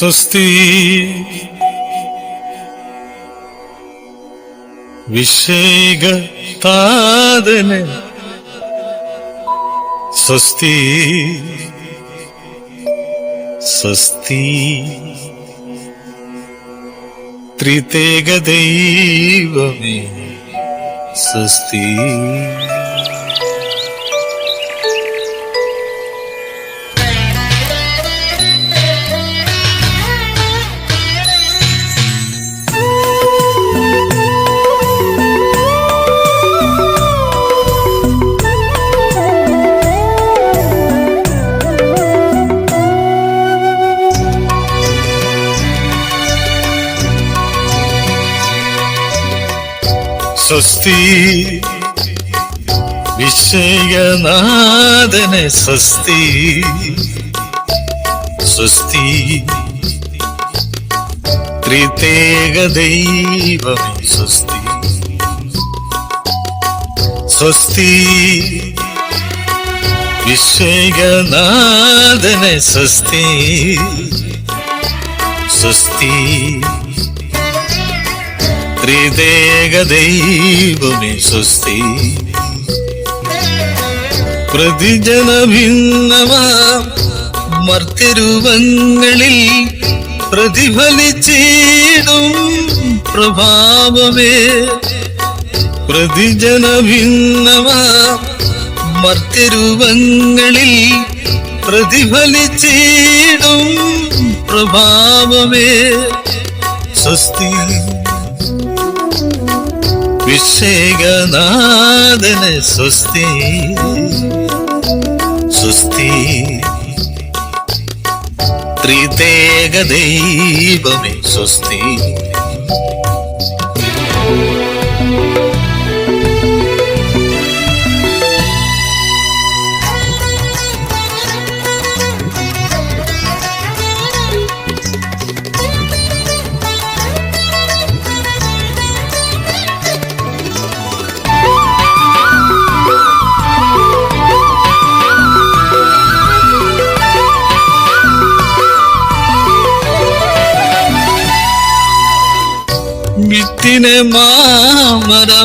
स्वस्ति। विषेगतादन स्वस्ति। स्वस्ति। त्रितेगदैवमे स्वस्ति। സ്വസ്തി. വിഷയനാഥന് സ്വസ്തി. സ്വസ്തി. ത്രിതേക ദൈവമേ സ്വസ്തി. സ്വസ്തി. വിഷയനാഥന് സ്വസ്തി. സ്വസ്തി. ത്രിദേക ദൈവമേ സ്വസ്തി. പ്രതിജന ഭിന്നമാ മർത്യരൂപങ്ങളിൽ പ്രതിഫലിച്ചിടും പ്രഭാവമേ. പ്രതിജന ഭിന്നമാ മർത്യരൂപങ്ങളിൽ പ്രതിഫലിച്ചിടും പ്രഭാവമേ. സ്വസ്തി. വിഷേകനാഥന് സ്വസ്തി. സ്വസ്തി. ത്രിതേക ദൈവമേ സ്വസ്തി. വിത്തിനെ മാമരമാക്കി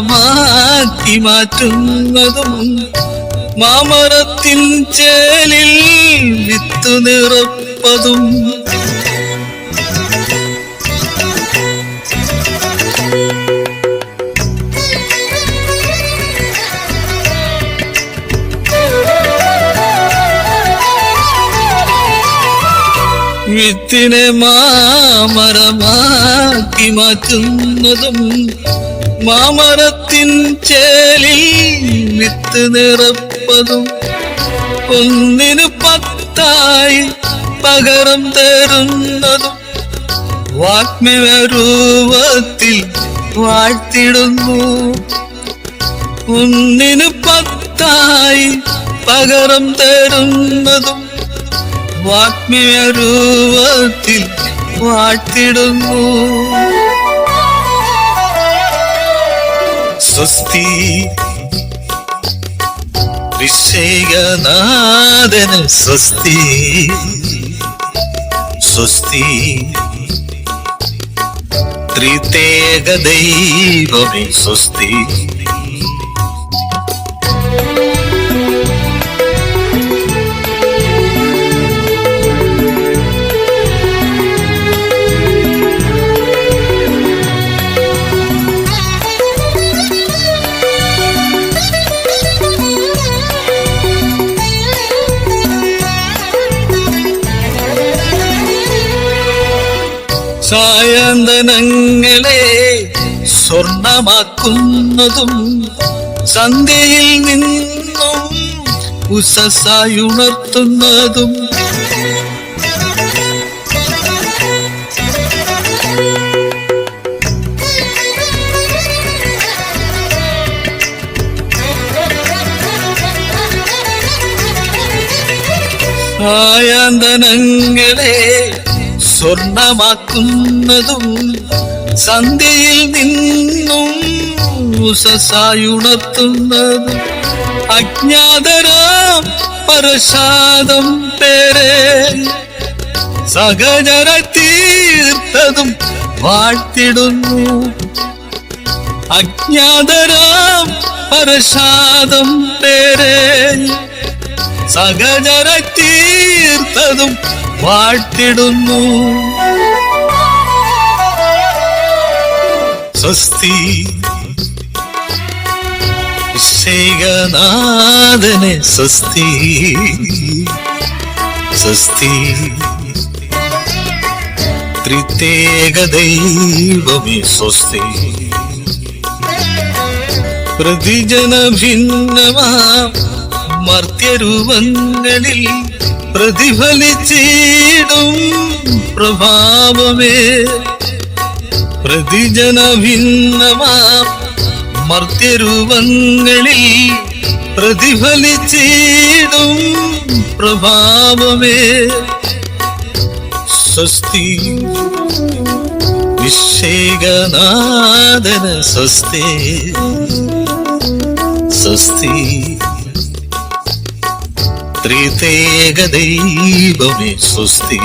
മാറ്റുന്നതും മാമരത്തിൻ ചേലിൽ വിത്തു നിറപ്പതും വിത്തിനെ മാമരമാക്കി മാറ്റുന്നതും മാമരത്തിൻ ചേലിൽ വിത്ത് നിറപ്പതും ഒന്നിനു പത്തായി പകരം തരുന്നതും വാഗ്മ്യരൂപത്തിൽ വാഴ്ത്തിടുന്നു. ഒന്നിനു പത്തായി പകരം തരുന്നതും വാഗ്മ്യരൂപത്തിൽ വാഴ്ത്തിടുന്നു. സ്വസ്തി വിഷയനാഥന് സ്വസ്തി. സ്വസ്തി ത്രിതേക ദൈവമേ സ്വസ്തി. സായന്തനങ്ങളെ സ്വർണമാക്കുന്നതും സന്ധ്യയിൽ നിന്നും ഉസസായുണർത്തുന്നതും സായന്തനങ്ങളെ സ്വർണമാക്കുന്നതും സന്ധ്യയിൽ നിന്നും ഉസസായുണർത്തുന്നതും അജ്ഞാതരാം പരശാദം പേരെ സഹചര തീർത്തതും വാഴ്ത്തിടുന്നു. അജ്ഞാതരാം പരശാദം പേരെ സഹചര തീർത്തതും വാഴ്ത്തിടുന്നു സ്വസ്തി ശേഖനാഥനെ സ്വസ്തി സ്വസ്തി ത്രിതേക ദൈവമേ സ്വസ്തി പ്രതിജന ഭിന്നമാം മർത്യരൂപങ്ങളിൽ പ്രതിഫലിച്ചിടും പ്രഭാവമേ. പ്രതിജന ഭിന്നമാം മർത്യരൂപങ്ങളിൽ പ്രതിഫലിച്ചിടും പ്രഭാവമേ. സ്വസ്തി വിശേകനാദന സ്വസ്തി. സ്വസ്തി ത്രിതേക ദൈവമേ സ്വസ്തി.